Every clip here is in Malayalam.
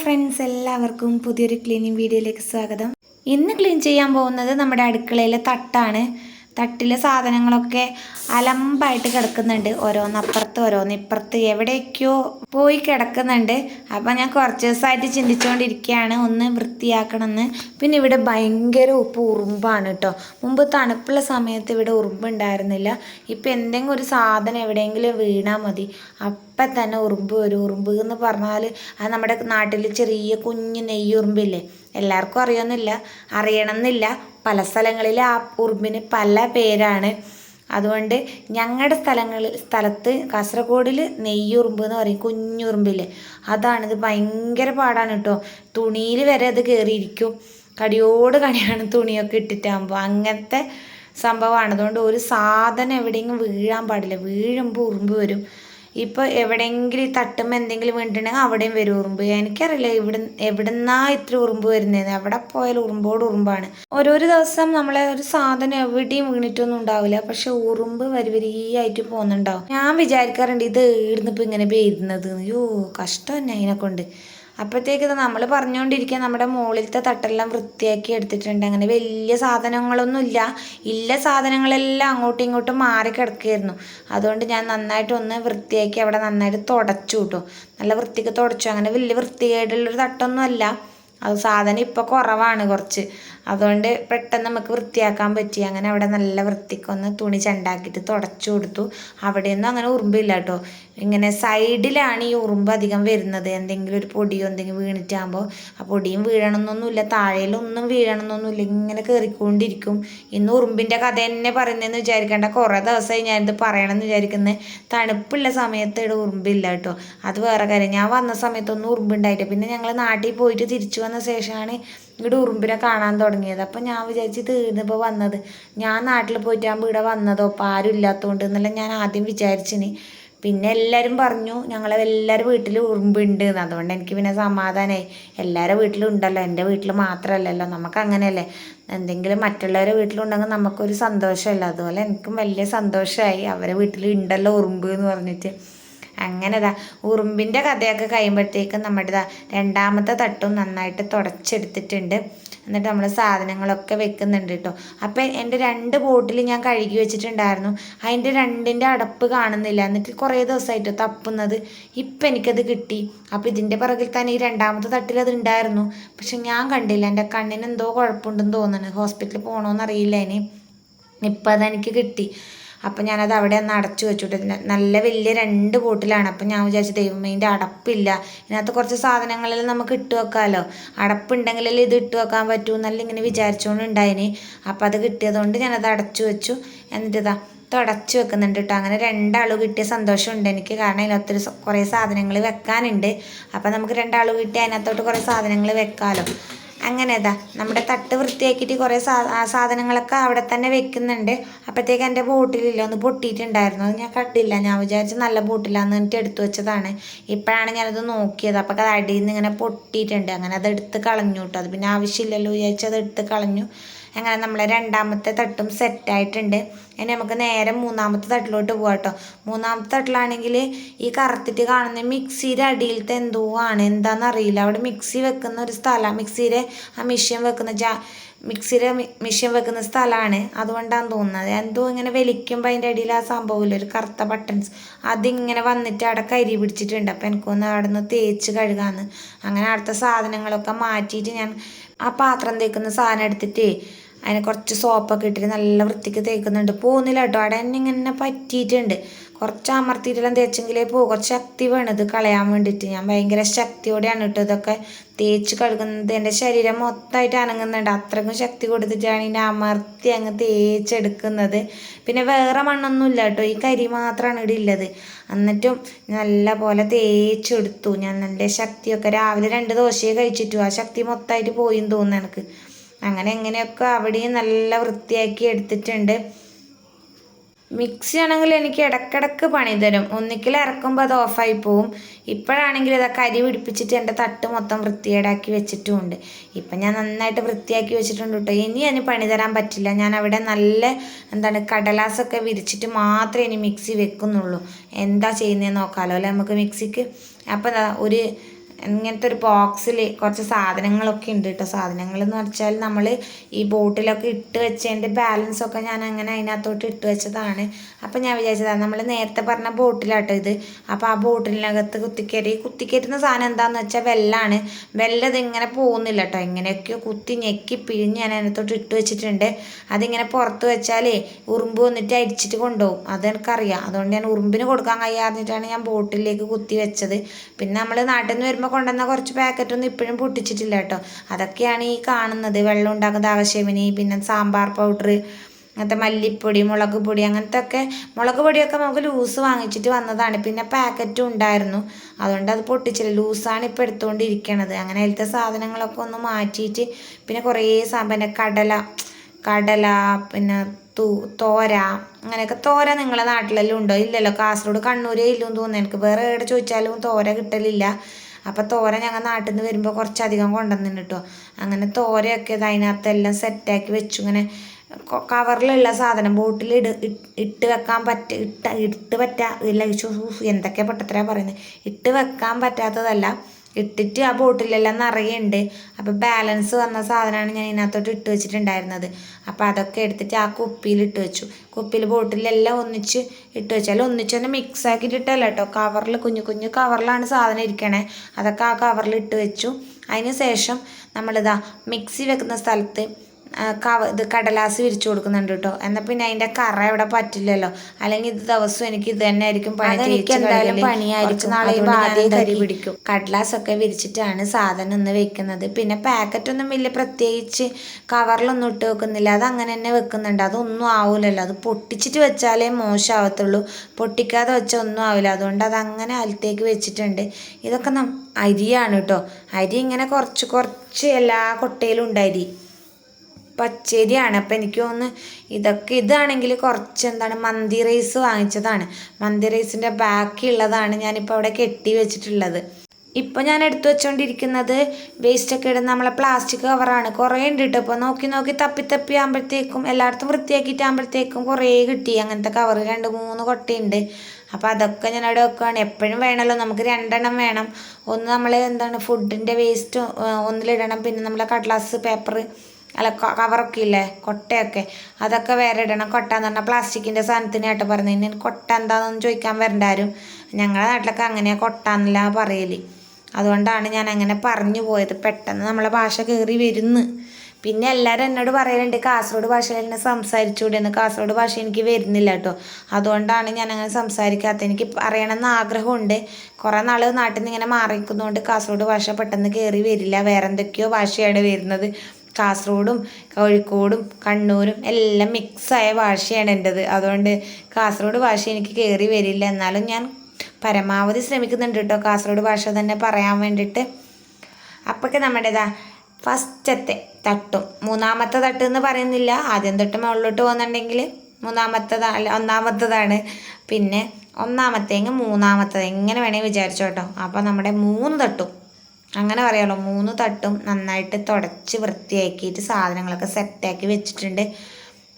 ഫ്രണ്ട്സ് എല്ലാവർക്കും പുതിയൊരു ക്ലീനിങ് വീഡിയോയിലേക്ക് സ്വാഗതം. ഇന്ന് ക്ലീൻ ചെയ്യാൻ പോകുന്നത് നമ്മുടെ അടുക്കളയിലെ തട്ടാണ്. തട്ടിലെ സാധനങ്ങളൊക്കെ അലമ്പായിട്ട് കിടക്കുന്നുണ്ട്. ഓരോന്നപ്പുറത്ത് ഓരോന്ന് ഇപ്പുറത്ത് എവിടേക്കോ പോയി കിടക്കുന്നുണ്ട്. അപ്പം ഞാൻ കുറച്ച് ദിവസമായിട്ട് ചിന്തിച്ചുകൊണ്ടിരിക്കുകയാണ് ഒന്ന് വൃത്തിയാക്കണമെന്ന്. പിന്നെ ഇവിടെ ഭയങ്കര ഉപ്പ് ഉറുമ്പാണ് കേട്ടോ. മുമ്പ് തണുപ്പുള്ള സമയത്ത് ഇവിടെ ഉറുമ്പുണ്ടായിരുന്നില്ല. ഇപ്പം എന്തെങ്കിലും ഒരു സാധനം എവിടെയെങ്കിലും വീണാൽ മതി. അപ്പം തന്നെ ഉറുമ്പ് വരും. ഉറുമ്പ് എന്ന് പറഞ്ഞാൽ അത് നമ്മുടെ നാട്ടിൽ ചെറിയ കുഞ്ഞ് നെയ്യുറുമ്പില്ലേ? എല്ലാവർക്കും അറിയൊന്നുമില്ല അറിയണമെന്നില്ല. പല സ്ഥലങ്ങളിൽ ആ ഉറുമ്പിന് പല പേരാണ്. അതുകൊണ്ട് ഞങ്ങളുടെ സ്ഥലങ്ങളിൽ സ്ഥലത്ത് കാസർഗോഡിൽ നെയ്യുറുമ്പ് എന്ന് പറയും കുഞ്ഞുറുമ്പില്ലേ അതാണിത് ഭയങ്കര പാടാണ് കേട്ടോ. തുണിയിൽ വരെ അത് കയറിയിരിക്കും കടിയോട് കടിയാണ് തുണിയൊക്കെ ഇട്ടിട്ടാകുമ്പോൾ അങ്ങനത്തെ സംഭവമാണ് അതുകൊണ്ട് ഒരു സാധനം എവിടെയെങ്കിലും വീഴാൻ പാടില്ല. വീഴുമ്പോൾ ഉറുമ്പ് വരും. ഇപ്പോൾ എവിടെയെങ്കിലും തട്ടുമ്പോൾ എന്തെങ്കിലും വീണിട്ടുണ്ടെങ്കിൽ അവിടെയും വരും ഉറുമ്പ്. എനിക്കറിയില്ല ഇവിടെ എവിടെന്നാ ഇത്ര ഉറുമ്പ് വരുന്നത് എവിടെ പോയാലും ഉറുമ്പോട് ഉറുമ്പാണ്. ഓരോരോ ദിവസം നമ്മളെ ഒരു സാധനം എവിടെയും വീണിട്ടൊന്നും ഉണ്ടാവില്ല. പക്ഷെ ഉറുമ്പ് വരിവരിയായിട്ട് പോകുന്നുണ്ടാവും. ഞാൻ വിചാരിക്കാറുണ്ട് ഇത് ഈടുന്നിപ്പോൾ ഇങ്ങനെ പെയ്യുന്നത്? അയ്യോ കഷ്ടം തന്നെ കൊണ്ട് അപ്പോഴത്തേക്ക് നമ്മൾ പറഞ്ഞുകൊണ്ടിരിക്കുക നമ്മുടെ മുകളിലത്തെ തട്ടെല്ലാം വൃത്തിയാക്കി എടുത്തിട്ടുണ്ട്. അങ്ങനെ വലിയ സാധനങ്ങളൊന്നുമില്ല. ഇല്ല സാധനങ്ങളെല്ലാം അങ്ങോട്ടും ഇങ്ങോട്ടും മാറി കിടക്കുകയായിരുന്നു. അതുകൊണ്ട് ഞാൻ നന്നായിട്ടൊന്ന് വൃത്തിയാക്കി അവിടെ നന്നായിട്ട് തുടച്ചു കിട്ടും. നല്ല വൃത്തിക്ക് തുടച്ചു. അങ്ങനെ വലിയ വൃത്തികേടുള്ളൊരു തട്ടൊന്നും അല്ല അത് സാധനം ഇപ്പോൾ കുറവാണ് കുറച്ച്. അതുകൊണ്ട് പെട്ടെന്ന് നമുക്ക് വൃത്തിയാക്കാൻ പറ്റി. അങ്ങനെ അവിടെ നല്ല വൃത്തിക്കൊന്ന് തുണി ചണ്ടാക്കിയിട്ട് തുടച്ചു കൊടുത്തു. അവിടെയൊന്നും അങ്ങനെ ഉറുമ്പില്ല കേട്ടോ. ഇങ്ങനെ സൈഡിലാണ് ഈ ഉറുമ്പ് അധികം വരുന്നത്. എന്തെങ്കിലും ഒരു പൊടിയോ എന്തെങ്കിലും വീണിട്ടാകുമ്പോൾ ആ പൊടിയും വീഴണമെന്നൊന്നുമില്ല താഴേലൊന്നും വീഴണമെന്നൊന്നുമില്ല. ഇങ്ങനെ കയറിക്കൊണ്ടിരിക്കും ഇന്ന് ഉറുമ്പിന്റെ കഥ തന്നെ പറയുന്നതെന്ന് വിചാരിക്കേണ്ട. കുറേ ദിവസമായി ഞാനിത് പറയണമെന്ന് വിചാരിക്കുന്നത് തണുപ്പുള്ള സമയത്ത് ഇവിടെ ഉറുമ്പില്ല കേട്ടോ. അത് വേറെ കാര്യം. ഞാൻ വന്ന സമയത്തൊന്നും ഉറുമ്പുണ്ടായിട്ട് പിന്നെ ഞങ്ങൾ നാട്ടിൽ പോയിട്ട് തിരിച്ചു വന്ന ശേഷമാണ് ഇവിടെ ഉറുമ്പിനെ കാണാൻ തുടങ്ങിയത്. അപ്പം ഞാൻ വിചാരിച്ച് തീർന്നിപ്പോൾ വന്നത്. ഞാൻ നാട്ടിൽ പോയിട്ടാകുമ്പോൾ ഇവിടെ വന്നതോ? അപ്പോൾ ആരും ഇല്ലാത്തതുകൊണ്ട് എന്നല്ല ഞാൻ ആദ്യം വിചാരിച്ചിന്. പിന്നെ എല്ലാവരും പറഞ്ഞു ഞങ്ങളെ എല്ലാവരും വീട്ടിൽ ഉറുമ്പുണ്ട് എന്ന് അതുകൊണ്ട് എനിക്ക് പിന്നെ സമാധാനമായി എല്ലാവരുടെ വീട്ടിലും ഉണ്ടല്ലോ. എന്റെ വീട്ടിൽ മാത്രമല്ലല്ലോ നമുക്ക് അങ്ങനെയല്ലേ? എന്തെങ്കിലും മറ്റുള്ളവരുടെ വീട്ടിലുണ്ടെങ്കിൽ നമുക്കൊരു സന്തോഷമല്ല? അതുപോലെ എനിക്കും വലിയ സന്തോഷമായി അവരെ വീട്ടിൽ ഉണ്ടല്ലോ ഉറുമ്പ് എന്ന് പറഞ്ഞിട്ട്. അങ്ങനെ ദാ ഉറുമ്പിന്റെ കഥയൊക്കെ കഴിയുമ്പോഴത്തേക്കും നമ്മുടെ ഇതാ രണ്ടാമത്തെ തട്ടും നന്നായിട്ട് തുടച്ചെടുത്തിട്ടുണ്ട്. എന്നിട്ട് നമ്മൾ സാധനങ്ങളൊക്കെ വെക്കുന്നുണ്ട് കേട്ടോ. അപ്പം എന്റെ രണ്ട് ബോട്ടിൽ ഞാൻ കഴുകി വെച്ചിട്ടുണ്ടായിരുന്നു. അതിന്റെ രണ്ടിന്റെ അടപ്പ് കാണുന്നില്ല. എന്നിട്ട് കുറേ ദിവസമായിട്ട് തപ്പുന്നത്. ഇപ്പം എനിക്കത് കിട്ടി. അപ്പോൾ ഇതിന്റെ പിറകിൽ തന്നെ ഈ രണ്ടാമത്തെ തട്ടിൽ അത് ഉണ്ടായിരുന്നു. പക്ഷെ ഞാൻ കണ്ടില്ല. എന്റെ കണ്ണിന് എന്തോ കുഴപ്പമുണ്ടെന്ന് തോന്നുന്നു. ഹോസ്പിറ്റലിൽ പോകണമെന്നറിയില്ല ഇനി. ഇപ്പം അതെനിക്ക് കിട്ടി. അപ്പം ഞാനത് അവിടെ ഒന്ന് അടച്ചു വെച്ചിട്ട്. നല്ല വലിയ രണ്ട് ബോട്ടിലാണ്. അപ്പം ഞാൻ വിചാരിച്ചു ദൈവമേ അടപ്പില്ല. ഇതിനകത്ത് കുറച്ച് സാധനങ്ങളെല്ലാം നമുക്ക് ഇട്ട് വെക്കാമല്ലോ അടപ്പുണ്ടെങ്കിലല്ലേ ഇത് ഇട്ട് വെക്കാൻ പറ്റൂ എന്നല്ല ഇങ്ങനെ വിചാരിച്ചുകൊണ്ട് ഉണ്ടായിന് അപ്പം അത് കിട്ടിയതുകൊണ്ട് ഞാനത് അടച്ചു വെച്ചു. എന്നിട്ട് തുടച്ച് തുടച്ചു വെക്കുന്നുണ്ട് കേട്ടോ അങ്ങനെ രണ്ടാൾ കിട്ടിയ സന്തോഷമുണ്ട് എനിക്ക്. കാരണം അതിനകത്തൊരു കുറേ സാധനങ്ങൾ വെക്കാനുണ്ട്. അപ്പം നമുക്ക് രണ്ടാൾ കിട്ടി അതിനകത്തോട്ട് കുറേ സാധനങ്ങൾ വെക്കാമല്ലോ അങ്ങനെ നമ്മുടെ തട്ട് വൃത്തിയാക്കിയിട്ട് കുറേ സാ സാധനങ്ങളൊക്കെ അവിടെ തന്നെ വെക്കുന്നുണ്ട്. അപ്പോഴത്തേക്ക് എന്റെ ബോട്ടിലില്ല ഒന്ന് പൊട്ടിയിട്ടുണ്ടായിരുന്നു. അത് ഞാൻ കണ്ടില്ല. ഞാൻ വിചാരിച്ച് നല്ല ബോട്ടിലാന്ന് എന്നിട്ട് എടുത്തു വെച്ചതാണ്. ഇപ്പോഴാണ് ഞാനത് നോക്കിയത്. അപ്പോൾ അത് അടിയിൽ നിന്ന് ഇങ്ങനെ പൊട്ടിയിട്ടുണ്ട്. അങ്ങനെ അത് എടുത്ത് കളഞ്ഞു കേട്ടോ. അത് പിന്നെ ആവശ്യമില്ലല്ലോ വിചാരിച്ച് അത് എടുത്ത് കളഞ്ഞു. അങ്ങനെ നമ്മളെ രണ്ടാമത്തെ തട്ടും സെറ്റായിട്ടുണ്ട് ഇനി നമുക്ക് നേരെ മൂന്നാമത്തെ തട്ടിലോട്ട് പോകാം കേട്ടോ മൂന്നാമത്തെ തട്ടിലാണെങ്കിൽ ഈ കറുത്തിട്ട് കാണുന്ന മിക്സിയുടെ അടിയിലത്തെ എന്തോ ആണ് എന്താണെന്നറിയില്ല അവിടെ മിക്സി വെക്കുന്ന ഒരു സ്ഥലമാണ് മിക്സിയുടെ ആ മിഷ്യൻ വെക്കുന്ന ജാ മിക്സിയുടെ മിഷ്യൻ വെക്കുന്ന സ്ഥലമാണ് അതുകൊണ്ടാണ് തോന്നുന്നത് എന്തോ ഇങ്ങനെ വലിക്കുമ്പോൾ അതിന്റെ അടിയിൽ ആ സംഭവമില്ല. ഒരു കറുത്ത ബട്ടൺസ് അതിങ്ങനെ വന്നിട്ട് അവിടെ കരി പിടിച്ചിട്ടുണ്ട്. അപ്പോൾ എനിക്കൊന്ന് അവിടെ നിന്ന് തേച്ച് കഴുകാമെന്ന് അങ്ങനെ അടുത്ത സാധനങ്ങളൊക്കെ മാറ്റിയിട്ട് ഞാൻ ആ പാത്രം തേക്കുന്ന സാധനം എടുത്തിട്ട് അതിന് കുറച്ച് സോപ്പൊക്കെ ഇട്ടിട്ട് നല്ല വൃത്തിക്ക് തേക്കുന്നുണ്ട്. പോകുന്നില്ല കേട്ടോ അവിടെ തന്നെ ഇങ്ങനെ പറ്റിയിട്ടുണ്ട്. കുറച്ച് അമർത്തിയിട്ടെല്ലാം തേച്ചെങ്കിലേ പോകും കുറച്ച് ശക്തി വേണം ഇത് കളയാൻ വേണ്ടിയിട്ട്. ഞാൻ ഭയങ്കര ശക്തിയോടെയാണ് കേട്ടോ ഇതൊക്കെ തേച്ച് കഴുകുന്നത്. എന്റെ ശരീരം മൊത്തമായിട്ട് അനങ്ങുന്നുണ്ട്. അത്രയ്ക്കും ശക്തി കൊടുത്തിട്ടാണ് ഇതിനെ അമർത്തി അങ്ങ് തേച്ചെടുക്കുന്നത്. പിന്നെ വേറെ മണ്ണൊന്നും ഇല്ല കേട്ടോ. ഈ കരി മാത്രമാണ് ഇവിടെ ഉള്ളത്. എന്നിട്ടും നല്ല പോലെ തേച്ചെടുത്തു. ഞാൻ എന്റെ ശക്തിയൊക്കെ രാവിലെ രണ്ട് ദോശയെ കഴിച്ചിട്ടു. ആ ശക്തി മൊത്തമായിട്ട് പോയി തോന്നുന്നു എനിക്ക്. അങ്ങനെ എങ്ങനെയൊക്കെ അവിടെയും നല്ല വൃത്തിയാക്കി എടുത്തിട്ടുണ്ട്. മിക്സി ആണെങ്കിൽ എനിക്ക് ഇടക്കിടക്ക് പണി തരും. ഒന്നിക്കിൽ ഇറക്കുമ്പോൾ അത് ഓഫായി പോവും. ഇപ്പോഴാണെങ്കിൽ ഇതൊക്കെ അരി പിടിപ്പിച്ചിട്ട് എന്റെ തട്ട് മൊത്തം വൃത്തികേടാക്കി വെച്ചിട്ടുമുണ്ട്. ഇപ്പം ഞാൻ നന്നായിട്ട് വൃത്തിയാക്കി വെച്ചിട്ടുണ്ട് കേട്ടോ ഇനി അതിന് പണി തരാൻ പറ്റില്ല. ഞാൻ അവിടെ നല്ല എന്താണ് കടലാസൊക്കെ വിരിച്ചിട്ട് മാത്രമേ ഇനി മിക്സി വെക്കുന്നുള്ളൂ. എന്താ ചെയ്യുന്നതെന്ന് നോക്കാമല്ലോ അല്ലേ നമുക്ക് മിക്സിക്ക്? അപ്പോൾ ഒരു ഇങ്ങനത്തെ ഒരു ബോക്സിൽ കുറച്ച് സാധനങ്ങളൊക്കെ ഉണ്ട് കേട്ടോ സാധനങ്ങൾ എന്ന് വെച്ചാൽ നമ്മൾ ഈ ബോട്ടിലൊക്കെ ഇട്ട് വെച്ചതിന്റെ ബാലൻസ് ഒക്കെ ഞാൻ അങ്ങനെ അതിനകത്തോട്ട് ഇട്ട് വെച്ചതാണ്. അപ്പം ഞാൻ വിചാരിച്ചതാണ് നമ്മൾ നേരത്തെ പറഞ്ഞ ബോട്ടിലാട്ടോ ഇത്. അപ്പോൾ ആ ബോട്ടിലിനകത്ത് കുത്തിക്കയറി കുത്തിക്കയറ്റുന്ന സാധനം എന്താണെന്ന് വെച്ചാൽ വെള്ളമാണ് വെള്ളം ഇങ്ങനെ പോകുന്നില്ല കേട്ടോ ഇങ്ങനെയൊക്കെയോ കുത്തി ഞെക്കി പിഴിഞ്ഞ് ഞാൻ അതിനകത്തോട്ട് ഇട്ട് വെച്ചിട്ടുണ്ട്. അതിങ്ങനെ പുറത്ത് വെച്ചാലേ ഉറുമ്പ് വന്നിട്ട് അരിച്ചിട്ട് കൊണ്ടുപോകും. അത് എനിക്കറിയാം അതുകൊണ്ട് ഞാൻ ഉറുമ്പിന് കൊടുക്കാൻ കഴിയാറിഞ്ഞിട്ടാണ് ഞാൻ ബോട്ടിലേക്ക് കുത്തി വെച്ചത്. പിന്നെ നമ്മൾ നാട്ടിൽ നിന്ന് വരുമ്പോൾ കൊണ്ടുവന്ന കുറച്ച് പാക്കറ്റൊന്നും ഇപ്പോഴും പൊട്ടിച്ചിട്ടില്ല കേട്ടോ. അതൊക്കെയാണ് ഈ കാണുന്നത്. വെള്ളം ഉണ്ടാക്കുന്ന ആവശ്യമിനി പിന്നെ സാമ്പാർ പൗഡർ അങ്ങനത്തെ മല്ലിപ്പൊടി മുളക് പൊടി അങ്ങനത്തെ ഒക്കെ മുളക് പൊടിയൊക്കെ നമുക്ക് ലൂസ് വാങ്ങിച്ചിട്ട് വന്നതാണ്. പിന്നെ പാക്കറ്റും ഉണ്ടായിരുന്നു. അതുകൊണ്ട് അത് പൊട്ടിച്ചില്ല. ലൂസാണ് ഇപ്പോൾ എടുത്തുകൊണ്ടിരിക്കണത്. അങ്ങനെ അതിലത്തെ സാധനങ്ങളൊക്കെ ഒന്ന് മാറ്റിയിട്ട് പിന്നെ കുറേ പിന്നെ കടല കടല പിന്നെ തൂ തോര അങ്ങനെയൊക്കെ തോര നിങ്ങളെ നാട്ടിലെല്ലാം ഉണ്ടോ? ഇല്ലല്ലോ. കാസർഗോഡ് കണ്ണൂരേ ഇല്ലെന്ന് തോന്നുന്നു. എനിക്ക് വേറെ എവിടെ ചോദിച്ചാലും തോര കിട്ടലില്ല. അപ്പോൾ തോര ഞങ്ങൾ നാട്ടിൽ നിന്ന് വരുമ്പോൾ കുറച്ചധികം കൊണ്ടുവന്നിട്ട് കേട്ടോ അങ്ങനെ തോരയൊക്കെ അതിനകത്തെല്ലാം സെറ്റാക്കി വെച്ചു. ഇങ്ങനെ കവറിലുള്ള സാധനം ബോട്ടിൽ ഇട് ഇട്ട് വെക്കാൻ പറ്റ ഇട്ട ഇട്ട് പറ്റാ ഇല്ല എന്തൊക്കെ പൊട്ടത്തരാ പറയുന്നത് ഇട്ട് വെക്കാൻ പറ്റാത്തതല്ല. ഇട്ടിട്ട് ആ ബോട്ടിലെല്ലാം നിറയുണ്ട്. അപ്പോൾ ബാലൻസ് വന്ന സാധനമാണ് ഞാൻ ഇതിനകത്തോട്ട് ഇട്ട് വെച്ചിട്ടുണ്ടായിരുന്നത്. അപ്പോൾ അതൊക്കെ എടുത്തിട്ട് ആ കുപ്പിയിൽ ഇട്ട് വെച്ചു. കുപ്പിയിൽ ബോട്ടിലെല്ലാം ഒന്നിച്ച് ഇട്ട് വെച്ചാൽ തന്നെ മിക്സ് ആക്കിയിട്ട് ഇട്ടല്ല കേട്ടോ. കവറിൽ കുഞ്ഞു കുഞ്ഞു കവറിലാണ് സാധനം ഇരിക്കണേ. അതൊക്കെ ആ കവറിൽ ഇട്ട് വെച്ചു. അതിന് ശേഷം നമ്മളിതാ മിക്സി വെക്കുന്ന സ്ഥലത്ത് കവ ഇത് കടലാസ് വിരിച്ചു കൊടുക്കുന്നുണ്ട് കേട്ടോ എന്നാൽ പിന്നെ അതിന്റെ കറ ഇവിടെ പറ്റില്ലല്ലോ. അല്ലെങ്കിൽ ഇത് ദിവസം എനിക്ക് ഇത് തന്നെ ആയിരിക്കും പണി എന്തായാലും പണിയായിരിക്കും. നാളെ ആദ്യം കരി പിടിക്കും. കടലാസ് ഒക്കെ വിരിച്ചിട്ടാണ് സാധനം ഒന്ന് വെക്കുന്നത്. പിന്നെ പാക്കറ്റൊന്നും വലിയ പ്രത്യേകിച്ച് കവറിലൊന്നും ഇട്ട് വെക്കുന്നില്ല. അത് അങ്ങനെ തന്നെ വെക്കുന്നുണ്ട്. അതൊന്നും ആവില്ലല്ലോ അത് പൊട്ടിച്ചിട്ട് വെച്ചാലേ മോശമാവത്തുള്ളൂ പൊട്ടിക്കാതെ വെച്ചാൽ ഒന്നും ആവില്ല. അതുകൊണ്ട് അത് അങ്ങനെ അലത്തേക്ക് വെച്ചിട്ടുണ്ട്. ഇതൊക്കെ നം അരിയാണ് കേട്ടോ അരി ഇങ്ങനെ കുറച്ച് കുറച്ച് എല്ലാ കൊട്ടയിലും ഉണ്ട് അരി. പച്ചരിയാണ്. അപ്പോൾ എനിക്ക് തോന്നുന്നു ഇതൊക്കെ ഇതാണെങ്കിൽ കുറച്ച് എന്താണ് മന്തി റൈസ് വാങ്ങിച്ചതാണ്. മന്തി റൈസിന്റെ ബാക്കിയുള്ളതാണ് ഞാനിപ്പോൾ അവിടെ കെട്ടി വെച്ചിട്ടുള്ളത്. ഇപ്പോൾ ഞാൻ എടുത്തു വെച്ചുകൊണ്ടിരിക്കുന്നത് വേസ്റ്റൊക്കെ ഇടുന്ന നമ്മളെ പ്ലാസ്റ്റിക് കവറാണ് കുറേ ഉണ്ട് കേട്ടോ ഇപ്പോൾ നോക്കി നോക്കി തപ്പി തപ്പി ആകുമ്പോഴത്തേക്കും എല്ലായിടത്തും വൃത്തിയാക്കിയിട്ടാകുമ്പോഴത്തേക്കും കുറേ കിട്ടി. അങ്ങനത്തെ കവർ രണ്ട് മൂന്ന് കൊട്ടയുണ്ട്. അപ്പോൾ അതൊക്കെ ഞാൻ അവിടെ വെക്കുകയാണ് എപ്പോഴും വേണമല്ലോ നമുക്ക് രണ്ടെണ്ണം വേണം. ഒന്ന് നമ്മൾ എന്താണ് ഫുഡിന്റെ വേസ്റ്റ് ഒന്നിലിടണം. പിന്നെ നമ്മളെ കടലാസ് പേപ്പർ അല്ല കവറൊക്കെ ഇല്ലേ? കൊട്ടയൊക്കെ. അതൊക്കെ വേറെ ഇടണം. കൊട്ട എന്ന് പറഞ്ഞാൽ പ്ലാസ്റ്റിക്കിന്റെ സാധനത്തിന് ഏട്ട ഇനി കൊട്ട എന്താണെന്ന് ചോദിക്കാൻ വരണ്ട ആരും. ഞങ്ങളുടെ നാട്ടിലൊക്കെ അങ്ങനെയാണ് കൊട്ട എന്നല്ല പറയൽ അതുകൊണ്ടാണ് ഞാൻ അങ്ങനെ പറഞ്ഞു പോയത്. പെട്ടെന്ന് നമ്മളെ ഭാഷ കയറി വരുന്നു. പിന്നെ എല്ലാവരും എന്നോട് പറയലുണ്ട് കാസർഗോഡ് ഭാഷയിൽ തന്നെ സംസാരിച്ചുകൂടെ എന്ന്. കാസർഗോഡ് ഭാഷ എനിക്ക് വരുന്നില്ല കേട്ടോ. അതുകൊണ്ടാണ് ഞാൻ അങ്ങനെ സംസാരിക്കാത്തത്. എനിക്ക് അറിയണമെന്ന് ആഗ്രഹമുണ്ട്. കുറേ നാൾ നാട്ടിൽ നിന്ന് ഇങ്ങനെ മാറിക്കുന്നതുകൊണ്ട് കാസർഗോഡ് ഭാഷ പെട്ടെന്ന് കയറി വരില്ല. വേറെ എന്തൊക്കെയോ ഭാഷയാണ് വരുന്നത്. കാസർഗോഡും കോഴിക്കോടും കണ്ണൂരും എല്ലാം മിക്സായ ഭാഷയാണ് എന്റെത് അതുകൊണ്ട് കാസർഗോഡ് ഭാഷ എനിക്ക് കയറി വരില്ല. എന്നാലും ഞാൻ പരമാവധി ശ്രമിക്കുന്നുണ്ട് കേട്ടോ കാസർഗോഡ് ഭാഷ തന്നെ പറയാൻ വേണ്ടിയിട്ട് അപ്പോഴൊക്കെ നമ്മുടേതാ ഫസ്റ്റത്തെ തട്ടും. മൂന്നാമത്തെ തട്ട് എന്ന് പറയുന്നില്ല. ആദ്യം തൊട്ട് മുകളിലോട്ട് പോകുന്നുണ്ടെങ്കിൽ മൂന്നാമത്തതാ അല്ല ഒന്നാമത്തതാണ്. പിന്നെ ഒന്നാമത്തേങ്ങ് മൂന്നാമത്തത്. എങ്ങനെ വേണമെങ്കിൽ വിചാരിച്ചോട്ടോ. അപ്പോൾ നമ്മുടെ മൂന്ന് തട്ടും. അങ്ങനെ പറയാമല്ലോ മൂന്ന് തട്ടും നന്നായിട്ട് തുടച്ച് വൃത്തിയാക്കിയിട്ട് സാധനങ്ങളൊക്കെ സെറ്റാക്കി വെച്ചിട്ടുണ്ട്.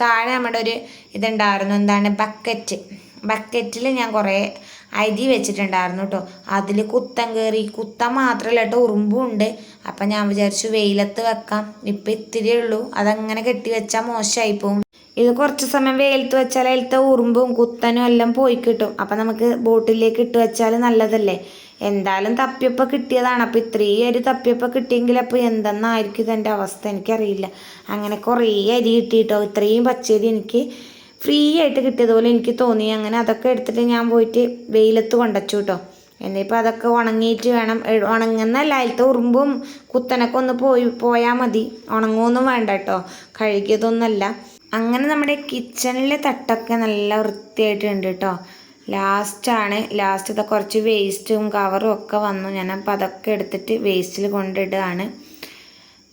താഴെ നമ്മുടെ ഒരു ഇതുണ്ടായിരുന്നു എന്താണ് ബക്കറ്റ്. ബക്കറ്റിൽ ഞാൻ കുറേ അരി വെച്ചിട്ടുണ്ടായിരുന്നു കേട്ടോ. അതിൽ കുത്തം കയറി കുത്തം മാത്രമല്ല കേട്ടോ ഉറുമ്പും ഉണ്ട്. അപ്പം ഞാൻ വിചാരിച്ചു വെയിലത്ത് വെക്കാം. ഇപ്പം ഇത്തിരി ഉള്ളൂ. അതങ്ങനെ കെട്ടി വെച്ചാൽ മോശമായി പോകും ഇത് കുറച്ച് സമയം വെയിലത്ത് വെച്ചാൽ അതിലത്തെ ഉറുമ്പും കുത്തനും എല്ലാം പോയി കിട്ടും. അപ്പം നമുക്ക് ബോട്ടിലേക്ക് ഇട്ട് വെച്ചാൽ നല്ലതല്ലേ? എന്തായാലും തപ്പിയപ്പോൾ കിട്ടിയതാണ്. അപ്പോൾ ഇത്രയും അരി തപ്പിയപ്പോൾ കിട്ടിയെങ്കിൽ അപ്പോൾ എന്തെന്നായിരിക്കും ഇതെന്റെ അവസ്ഥ? എനിക്കറിയില്ല. അങ്ങനെ കുറേ അരി കിട്ടിയിട്ടോ? ഇത്രയും പച്ചരി എനിക്ക് ഫ്രീ ആയിട്ട് കിട്ടിയതുപോലെ എനിക്ക് തോന്നി. അങ്ങനെ അതൊക്കെ എടുത്തിട്ട് ഞാൻ പോയിട്ട് വെയിലത്ത് കൊണ്ടച്ചു കേട്ടോ. എന്നിപ്പോൾ അതൊക്കെ ഉണങ്ങിയിട്ട് വേണം. ഉണങ്ങുന്ന ഉണങ്ങുന്നല്ല അതിലത്തെ ഉറുമ്പും കുത്തനൊക്കെ ഒന്ന് പോയി പോയാൽ മതി. ഉണങ്ങുമൊന്നും വേണ്ട കേട്ടോ. കഴുകിയതൊന്നുമല്ല. അങ്ങനെ നമ്മുടെ കിച്ചണിലെ തട്ടൊക്കെ നല്ല വൃത്തിയായിട്ടുണ്ട് കേട്ടോ. ലാസ്റ്റാണ്. ലാസ്റ്റ് ഇതാ കുറച്ച് വേസ്റ്റും കവറും ഒക്കെ വന്നു. ഞാൻ അപ്പോൾ അതൊക്കെ എടുത്തിട്ട് വേസ്റ്റിൽ കൊണ്ടിടുകയാണ്.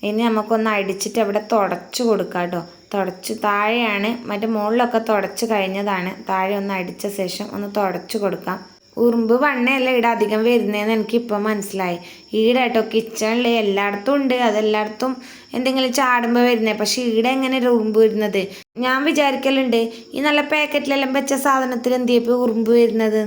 ഇനി നമുക്കൊന്ന് അടിച്ചിട്ട് അവിടെ തുടച്ച് കൊടുക്കാം കേട്ടോ. തുടച്ച് താഴെയാണ്. മറ്റേ മുകളിലൊക്കെ തുടച്ച് കഴിഞ്ഞതാണ്. താഴെ ഒന്ന് അടിച്ച ശേഷം ഒന്ന് തുടച്ച് കൊടുക്കാം. ഉറുമ്പ് വണ്ണയല്ല ഇവിടെ അധികം വരുന്നതെന്ന് എനിക്കിപ്പോൾ മനസ്സിലായി. ഈടെ കേട്ടോ കിച്ചണിൽ എല്ലായിടത്തും ഉണ്ട് അതെല്ലായിടത്തും എന്തെങ്കിലും ചാടുമ്പോൾ വരുന്നത് പക്ഷെ ഈടെ എങ്ങനെ ഉറുമ്പ് വരുന്നത്? ഞാൻ വിചാരിക്കലുണ്ട് ഈ നല്ല പാക്കറ്റിലെല്ലാം വെച്ച സാധനത്തിൽ എന്തിയപ്പോൾ ഉറുമ്പ് വരുന്നത്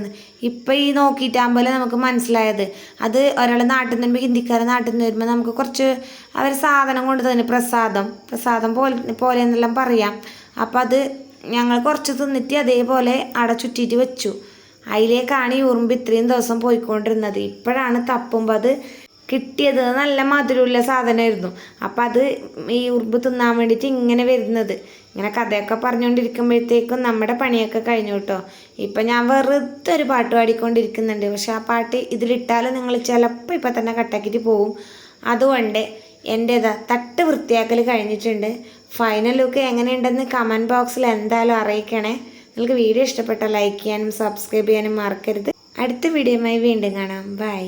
ഇപ്പം ഈ നോക്കിയിട്ടാകുമ്പോൾ നമുക്ക് മനസ്സിലായത്. അത് ഒരാൾ നാട്ടിൽ നിന്ന് ഹിന്ദിക്കാരെ നാട്ടിൽ നിന്ന് വരുമ്പോൾ നമുക്ക് കുറച്ച് അവർ സാധനം കൊണ്ട് തന്നെ പ്രസാദം പ്രസാദം പോലെ പോലെ എന്നെല്ലാം പറയാം. അപ്പം അത് ഞങ്ങൾ കുറച്ച് തിന്നിട്ട് അതേപോലെ അട ചുറ്റിയിട്ട് വെച്ചു. അതിലേക്കാണ് ഈ ഉറുമ്പ് ഇത്രയും ദിവസം പോയിക്കൊണ്ടിരുന്നത്. ഇപ്പോഴാണ് തപ്പുമ്പോൾ അത് കിട്ടിയത് നല്ല മധുരമുള്ള സാധനമായിരുന്നു. അപ്പം അത് ഈ ഉറുമ്പ് തിന്നാൻ വേണ്ടിയിട്ട് ഇങ്ങനെ വരുന്നത്. ഇങ്ങനെ കഥയൊക്കെ പറഞ്ഞുകൊണ്ടിരിക്കുമ്പോഴത്തേക്കും നമ്മുടെ പണിയൊക്കെ കഴിഞ്ഞു കേട്ടോ. ഇപ്പം ഞാൻ വെറുതെ ഒരു പാട്ട് പാടിക്കൊണ്ടിരിക്കുന്നുണ്ട്. പക്ഷെ ആ പാട്ട് ഇതിലിട്ടാൽ നിങ്ങൾ ചിലപ്പോൾ ഇപ്പം തന്നെ കട്ടാക്കിയിട്ട് പോവും. അതുകൊണ്ട് എന്റേതാ തട്ട് വൃത്തിയാക്കൽ കഴിഞ്ഞിട്ടുണ്ട്. ഫൈനൽ ലുക്ക് എങ്ങനെയുണ്ടെന്ന് കമന്റ് ബോക്സിൽ എന്തായാലും അറിയിക്കണേ. നിങ്ങൾക്ക് വീഡിയോ ഇഷ്ടപ്പെട്ടാൽ ലൈക്ക് ചെയ്യാനും സബ്സ്ക്രൈബ് ചെയ്യാനും മറക്കരുത്. അടുത്ത വീഡിയോയുമായി വീണ്ടും കാണാം. ബൈ.